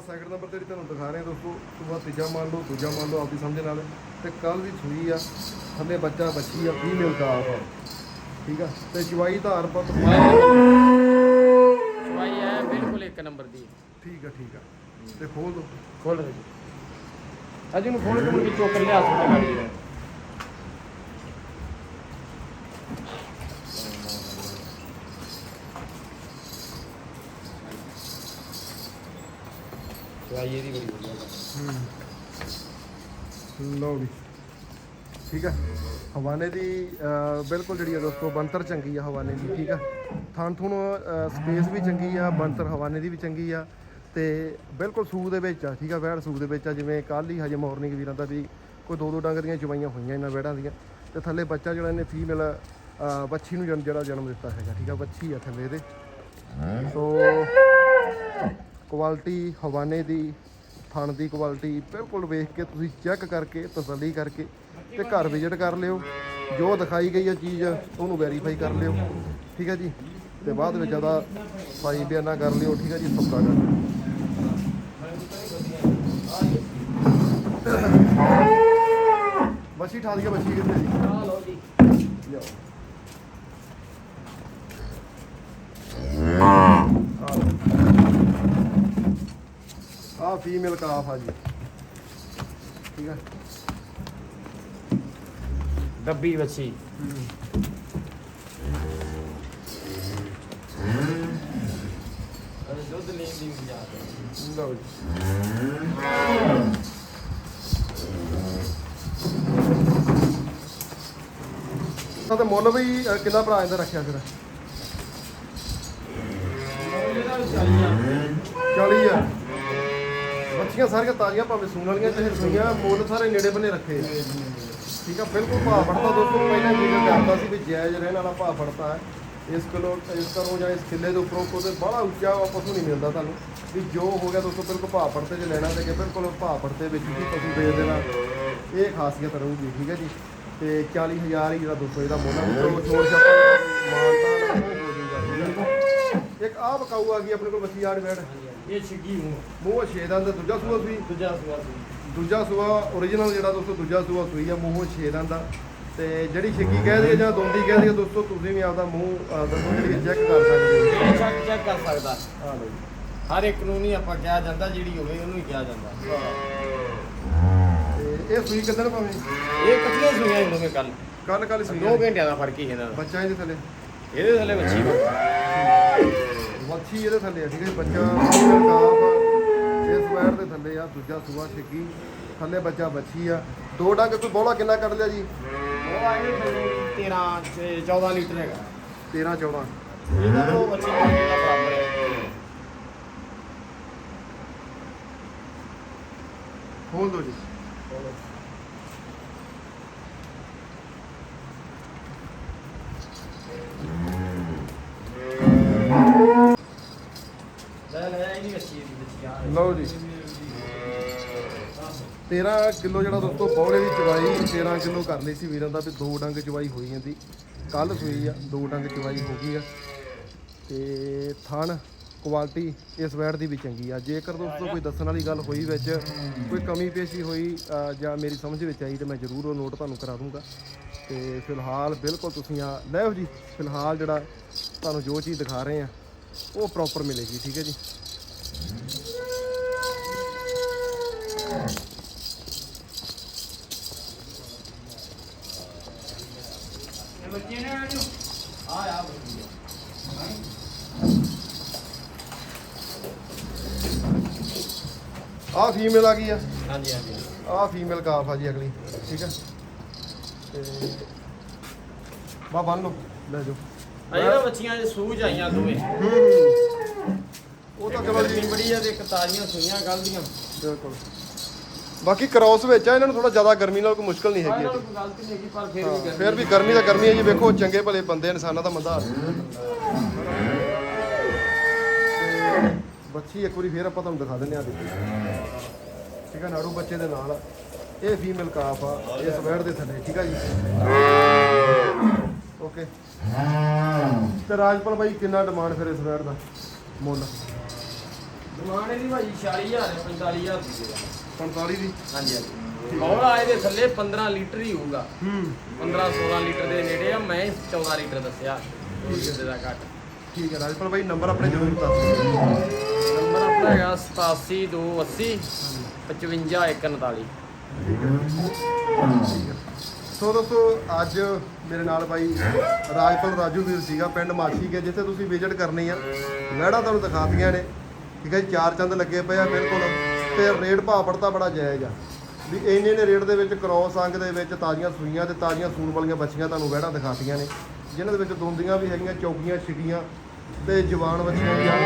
ਸੈਕਿੰਡ ਨੰਬਰ ਤੇ ਜਿਹੜੀ ਤੁਹਾਨੂੰ ਦਿਖਾ ਰਹੇ ਹਾਂ ਦੋਸਤੋ ਸੂਆ ਤੀਜਾ ਮੰਨ ਲਓ ਦੂਜਾ ਮੰਨ ਲਓ ਆਪਦੀ ਸਮਝ ਨਾਲ। ਤੇ ਕੱਲ ਦੀ ਸੂਈ ਆ ਥੱਲੇ ਬੱਚਾ ਬੱਚੀ ਆ ਫੀਮੇਲ ਦਾ ਆ। ਠੀਕ ਆ? ਤੇ ਚਵਾਈ ਧਾਰ ਪੁੱਤ ਚਵਾਈ ਹੈ ਬਿਲਕੁਲ ਇੱਕ ਨੰਬਰ ਦੀ ਠੀਕ ਆ ਠੀਕ ਆ। ਤੇ ਖੋਲ ਦੋ। ਖੋਲ ਰਹੀ ਅਜੇ ਨੂੰ ਕੇ ਮੁੜ ਕੇ ਚੋਕਰ ਲਿਆ ਸੁੱਟਾ ਗਾੜੀ ਦਾ ਚਵਾਈ ਇਹਦੀ ਬੜੀ ਵਧੀਆ ਵਾ। ਠੀਕ ਆ। ਹਵਾਨੇ ਦੀ ਬਿਲਕੁਲ ਜਿਹੜੀ ਆ ਦੋਸਤੋ ਬੰਤਰ ਚੰਗੀ ਆ ਹਵਾਨੇ ਦੀ ਠੀਕ ਆ। ਥਣ ਥੁਣ ਸਪੇਸ ਵੀ ਚੰਗੀ ਆ ਬੰਤਰ ਹਵਾਨੇ ਦੀ ਵੀ ਚੰਗੀ ਆ। ਤੇ ਬਿਲਕੁਲ ਸੂਕ ਦੇ ਵਿੱਚ ਆ ਠੀਕ ਆ ਵੈੜ ਸੂਕ ਦੇ ਵਿੱਚ ਆ। ਜਿਵੇਂ ਕੱਲ ਹੀ ਹਜੇ ਮਾਰਨਿੰਗ ਵੀਰਾਂ ਦਾ ਵੀ ਕੋਈ ਦੋ ਦੋ ਡੰਗ ਦੀਆਂ ਚਵਾਈਆਂ ਹੋਈਆਂ ਇਹਨਾਂ ਵੈੜਾਂ ਦੀਆਂ। ਤੇ ਥੱਲੇ ਬੱਚਾ ਜਿਹੜਾ ਇਹਨੇ ਫੀਮੇਲ ਬੱਚੀ ਨੂੰ ਜਨ- ਜਿਹੜਾ ਜਨਮ ਦਿੱਤਾ ਹੈਗਾ ਠੀਕ ਆ ਬੱਚੀ ਆ ਥੱਲੇ ਇਹਦੇ। ਸੋ ਕੁਆਲਿਟੀ ਹਵਾਨੇ ਦੀ ਥਣ ਦੀ ਕੁਆਲਿਟੀ ਬਿਲਕੁਲ ਵੇਖ ਕੇ ਤੁਸੀਂ ਚੈੱਕ ਕਰਕੇ ਤਸੱਲੀ ਕਰਕੇ ਤੇ ਘਰ ਵਿਜ਼ਿਟ ਕਰ ਲਿਓ। ਜੋ ਦਿਖਾਈ ਗਈ ਹੈ ਚੀਜ਼ ਉਹਨੂੰ ਵੈਰੀਫਾਈ ਕਰ ਲਿਓ। ਠੀਕ ਹੈ ਜੀ? ਤੇ ਬਾਅਦ ਵਿੱਚ ਉਹਦਾ ਸਾਈ ਬਿਆਨਾ ਕਰ ਲਿਓ ਠੀਕ ਹੈ ਜੀ? ਸੌਦਾ ਕਰ ਲਿਓ। ਬੱਚੀ ਠਾ ਦੀ ਬੱਚੀ ਕਿੱਥੇ ਜੀ? ਆ ਲਓ ਜੀ। ਆ ਫੀਮੇਲ ਕਾਫ ਆ ਜੀ। ਠੀਕ ਆ? ਡੱਬੀ ਵੱਛੀ। ਅਰੇ ਦੁੱਧ ਲੈਣ ਦੀ ਮਜ਼ਾਕ ਲਓ ਜੀ। ਤਾਂ ਤੇ ਮੁੱਲ ਵੀ ਕਿੰਨਾ ਭਰਾ ਇਹਦਾ ਰੱਖਿਆ ਫਿਰ? ਇਹਦਾ ਵੀ ਚਾਹੀਦਾ 40 ਆ। ਬੱਚੀਆਂ ਸਾਰੀਆਂ ਤਾਜ਼ੀਆਂ ਭਾਵੇਂ ਸੂਣ ਵਾਲੀਆਂ ਚਾਹੇ ਰਸੋਈਆਂ, ਮੁੱਲ ਸਾਰੇ ਨੇੜੇ ਬੰਨੇ ਰੱਖੇ। ਆ। ਠੀਕ ਆ, ਬਿਲਕੁਲ ਭਾਅ ਫੜਦਾ ਦੋਸਤੋ, ਪਹਿਲਾਂ ਵੀਡੀਓ ਕਰਦਾ ਸੀ ਵੀ ਜਾਇਜ਼ ਰਹਿਣ ਵਾਲਾ ਭਾਅ ਫੜਦਾ ਹੈ। ਇਸ ਕਿਲੋ, ਇਸ ਕਰੋ ਜਾਂ ਇਸ ਕਿੱਲੇ ਦੇ ਉੱਪਰੋਂ ਕੋਈ ਬੜਾ ਉੱਚਾ ਵਾ ਪਸ਼ੂ ਨਹੀਂ ਮਿਲਦਾ ਤੁਹਾਨੂੰ। ਵੀ ਜੋ ਹੋ ਗਿਆ ਦੋਸਤੋ, ਬਿਲਕੁਲ ਭਾਅ ਫੜਤੇ ਚ ਲੈਣਾ ਤੇ ਕਿ ਬਿਲਕੁਲ ਭਾਅ ਫੜਤੇ ਵਿੱਚ ਹੀ ਪਸ਼ੂ ਦੇ ਦੇਣਾ। ਇਹ ਖਾਸੀਅਤ ਰਹੂਗੀ, ਠੀਕ ਹੈ ਜੀ। ਤੇ 40000 ਹੀ ਜਿਹੜਾ ਦੋਸਤੋ, ਇਹਦਾ ਮੁੱਲ ਹੈ ਛੋੜ ਛਾਪਾ ਮਾਨਤਾ ਇੱਕ ਆਹ ਬਕਾਊ ਆ ਗਈ ਆਪਣੇ ਕੋਲ ਬੱਚੀ ਆੜ ਬੈੜ ਇਹ ਛਿੱਗੀ ਹੂੰ ਮੂੰਹ ਛੇ ਦੰਦ ਦੂਜਾ ਸੂਆ ਸੂਈ? ਦੂਜਾ ਸੁਆ ਸੀ ਦੂਜਾ ਸੂਆ origignal ਜਿਹੜਾ ਦੋਸਤੋ ਦੂਜਾ ਸੂਆ ਸੂਈ ਆ ਮੂੰਹੋਂ ਛੇ ਦੰਦ ਦਾ ਤੇ ਜਿਹੜੀ ਛਿੱਗੀ ਕਹਿ ਦਈਏ ਜਾਂ ਦੋਂਦੀ ਕਹਿ ਦਈਏ ਦੋਸਤੋ ਤੁਸੀਂ ਵੀ ਆਪਦਾ ਮੂੰਹ ਅਹ, ਦੱਸੋ ਜਿਹੜੀ ਚੈੱਕ ਕਰ ਸਕਦੇ ਹੋ। ਚੈੱਕ ਚੈੱਕ ਕਰ ਸਕਦਾ। ਆ ਲਓ ਜੀ ਹਰ ਇੱਕ ਨੂੰ ਨਹੀਂ ਆਪਾਂ ਕਿਹਾ ਜਾਂਦਾ ਜਿਹੜੀ ਹੋਵੇ ਉਹਨੂੰ ਹੀ ਕਿਹਾ ਜਾਂਦਾ। ਤੇ ਇਹ ਸੂਈ ਕਿੱਦਣ ਭਾਵੇਂ ਇਹ ਕੱਟੀਆਂ ਸੁਈਆਂ ਹੁੰਦੀਆਂ ਕੱਲ ਕੱਲ ਕੱਲ ਸੂਈ ਦੋ ਘੰਟਿਆਂ ਦਾ ਫ਼ਰਕ ਹੀ ਇਹਨਾਂ ਦਾ। ਬੱਚਾ ਇਹਦੇ ਥੱਲੇ। ਇਹਦੇ ਥੱਲੇ ਵੱਛੀ ਵਾ। ਵੱਛੀ ਇਹਦੇ ਥੱਲੇ ਆ ਠੀਕ ਹੈ ਜੀ, ਬੱਚਾ ਕਾਫ ਇਸ ਵਾਰ ਦੇ ਥੱਲੇ ਆ ਦੂਜਾ ਸੂਆ ਛਿੱਗੀ ਥੱਲੇ ਬੱਚਾ ਬੱਚੀ ਆ। ਦੋ ਡੰਗ ਕੋਈ ਬੋਲਾ ਕਿੰਨਾ ਕੱਢ ਲਿਆ ਜੀ? ਉਹ ਆਏ 13 14 ਲੀਟਰ ਹੈਗਾ। 13 14 ਇਹਦਾ ਉਹ ਦਾ ਬਰਾਬਰ ਹੈ। ਖੋਲ ਦੋ ਜੀ ਲੈ ਲੈ ਇਹਦੀ ਵੱਛੀ ਦੀ ਵੱਛੀ ਆ ਲਓ ਜੀ। 13 ਕਿਲੋ ਜਿਹੜਾ ਦੋਸਤੋ ਬੌਲੇ ਦੀ ਚਵਾਈ 13 ਕਿਲੋ ਕਰ ਲਈ ਸੀ ਵੀਰਾਂ ਦਾ ਵੀ ਦੋ ਡੰਗ ਚਵਾਈ ਹੋਈ ਜਾਂਦੀ। ਕੱਲ ਸੂਈ ਆ, ਦੋ ਡੰਗ ਚਵਾਈ ਹੋ ਗਈ ਆ। ਤੇ ਥਣ ਕੁਆਲਿਟੀ ਇਸ ਵੈਟ ਦੀ ਵੀ ਚੰਗੀ ਆ। ਜੇਕਰ ਦੋਸਤੋ ਕੋਈ ਦੱਸਣ ਵਾਲੀ ਗੱਲ ਹੋਈ ਵਿੱਚ, ਕੋਈ ਕਮੀ ਪੇਸ਼ੀ ਹੋਈ ਜਾਂ ਮੇਰੀ ਸਮਝ ਵਿੱਚ ਆਈ ਤੇ ਮੈਂ ਜ਼ਰੂਰ ਉਹ ਨੋਟ ਤੁਹਾਨੂੰ ਕਰਾ ਦੂੰਗਾ। ਤੇ ਫਿਲਹਾਲ ਬਿਲਕੁਲ ਤੁਸੀਂ ਆ ਲੈਓ ਜੀ, ਫਿਲਹਾਲ ਜਿਹੜਾ ਤੁਹਾਨੂੰ ਜੋ ਚੀਜ਼ ਦਿਖਾ ਰਹੇ ਆ, ਉਹ ਪ੍ਰੋਪਰ ਮਿਲੇਗੀ, ਠੀਕ ਹੈ ਜੀ। ਆ ਆ ਆ ਬੱਚੀ ਆ। ਆਹ ਫੀਮੇਲ ਆ ਗਈ ਆ। ਹਾਂਜੀ ਹਾਂਜੀ। ਆਹ ਫੀਮੇਲ ਕਾਫ ਆ ਜੀ ਅਗਲੀ ਠੀਕ ਹੈ ਤੇ ਬਾ ਬੰਨ ਲਓ ਲੈ ਜਾਓ। ਅਜੇ ਤਾਂ ਬੱਚੀਆਂ ਦੇ ਸੂਝ ਆਈਆਂ ਦੋਵੇਂ। ਉਹ ਤਾਂ ਚਲੋ ਜੀ। ਬੜੀ ਆ ਤੇ ਇੱਕ ਤਾਜ਼ੀਆਂ ਸੂਈਆਂ ਕੱਲ ਦੀਆਂ। ਬਿਲਕੁਲ। ਬਾਕੀ ਕ੍ਰਾਸ ਵਿੱਚ ਆ ਇਹਨਾਂ ਨੂੰ ਥੋੜਾ ਜ਼ਿਆਦਾ ਗਰਮੀ ਨਾਲ ਕੋਈ ਮੁਸ਼ਕਲ ਨਹੀਂ ਹੈਗੀ ਇਹਨਾਂ ਇਹਦੀ। ਕੋਈ ਗਲਤੀ ਨਹੀਂ ਹੈਗੀ ਪਰ ਫਿਰ ਵੀ ਗਰਮੀ ਫਿਰ ਵੀ ਗਰਮੀ ਤਾਂ ਗਰਮੀ ਹੈ ਜੀ ਵੇਖੋ ਚੰਗੇ ਭਲੇ ਬੰਦੇ ਇਨਸਾਨਾਂ ਦਾ ਮੰਦਾ ਬੱਚੀ ਇੱਕ ਵਾਰੀ ਫੇਰ ਆਪਾਂ ਤੁਹਾਨੂੰ ਦਿਖਾ ਦਿੰਦੇ ਆ ਦੇਖੋ। ਠੀਕ ਹੈ ਨਾੜੂ ਬੱਚੇ ਦੇ ਨਾਲ ਆ। ਇਹ ਫੀਮੇਲ ਕਾਫ ਆ ਇਸ ਵੈੜ ਦੇ ਥੱਲੇ ਠੀਕ ਆ ਜੀ। ਓਕੇ। ਤੇ ਰਾਜਪਾਲ ਬਾਈ ਕਿੰਨਾ ਡਿਮਾਂਡ ਫਿਰ ਇਸ ਵੈੜ ਦਾ? ਮੁੱਲ? ਡਿਮਾਂਡ ਇਹਦੀ ਭਾਜੀ 46000 ਹੈ 45000 ਦੀ ਦੇ 45 ਦੀ? ਹਾਂਜੀ ਹਾਂਜੀ। ਮੌਲਾ ਇਹਦੇ ਥੱਲੇ 15 ਲੀਟਰ ਹੀ ਹੋਊਗਾ। ਹੂੰ। 15 16 ਲੀਟਰ ਦੇ ਨੇੜੇ ਆ ਮੈਂ 14 ਲੀਟਰ ਦੱਸਿਆ। ਠੀਕ ਹੈ ਦਾ ਘੱਟ। ਠੀਕ ਹੈ ਰਾਜਪਾਲ ਬਾਈ ਨੰਬਰ ਆਪਣੇ ਜ਼ਰੂਰ ਦੱਸ ਦਿਓ ਨੰਬਰ ਆਪਣਾ ਹੈਗਾ 87280 55149 ਸੋ ਦੋਸਤੋ ਅੱਜ ਮੇਰੇ ਨਾਲ ਬਾਈ ਰਾਜਪਾਲ ਰਾਜੂ ਵੀਰ ਸੀਗਾ ਪਿੰਡ ਮਾਛੀ ਕੇ ਜਿੱਥੇ ਤੁਸੀਂ ਵਿਜ਼ਿਟ ਕਰਨੀ ਆ। ਵਹਿੜਾ ਤੁਹਾਨੂੰ ਦਿਖਾਤੀਆਂ ਨੇ। ਠੀਕ ਹੈ ਜੀ, ਚਾਰ ਚੰਦ ਲੱਗੇ ਪਏ ਆ ਬਿਲਕੁਲ ਤੇ ਰੇਟ ਭਾਅ ਪੜਤਾ ਬੜਾ ਜਾਇਜ਼ ਆ। ਵੀ ਇੰਨੇ ਨੇ ਰੇਟ ਦੇ ਵਿੱਚ ਕ੍ਰੋਸ ਅੰਗ ਦੇ ਵਿੱਚ ਤਾਜ਼ੀਆਂ ਸੂਈਆਂ ਤੇ ਤਾਜ਼ੀਆਂ ਸੂਣ ਵਾਲੀਆਂ ਬੱਚੀਆਂ ਤੁਹਾਨੂੰ ਵਹਿੜਾ ਦਿਖਾਤੀਆਂ ਨੇ। ਜਿਨ੍ਹਾਂ ਦੇ ਵਿੱਚ ਦੋਂਦੀਆਂ ਵੀ ਹੈਗੀਆਂ, ਚੌਕੀਆਂ ਛਿਕੀਆਂ ਤੇ ਜਵਾਨ ਬੱਚੀਆਂ ਵੀ ਹਨ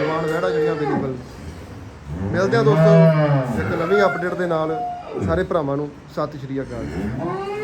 ਜਵਾਨ ਵਹਿੜਾ ਜਿਹੜੀਆਂ ਅਵੇਲੇਬਲ ਨੇ। ਮਿਲਦੇ ਆ ਦੋਸਤੋ ਇੱਕ ਨਵੀਂ ਅਪਡੇਟ ਦੇ ਨਾਲ ਸਾਰੇ ਭਰਾਵਾਂ ਨੂੰ ਸਤਿ ਸ਼੍ਰੀ ਅਕਾਲ।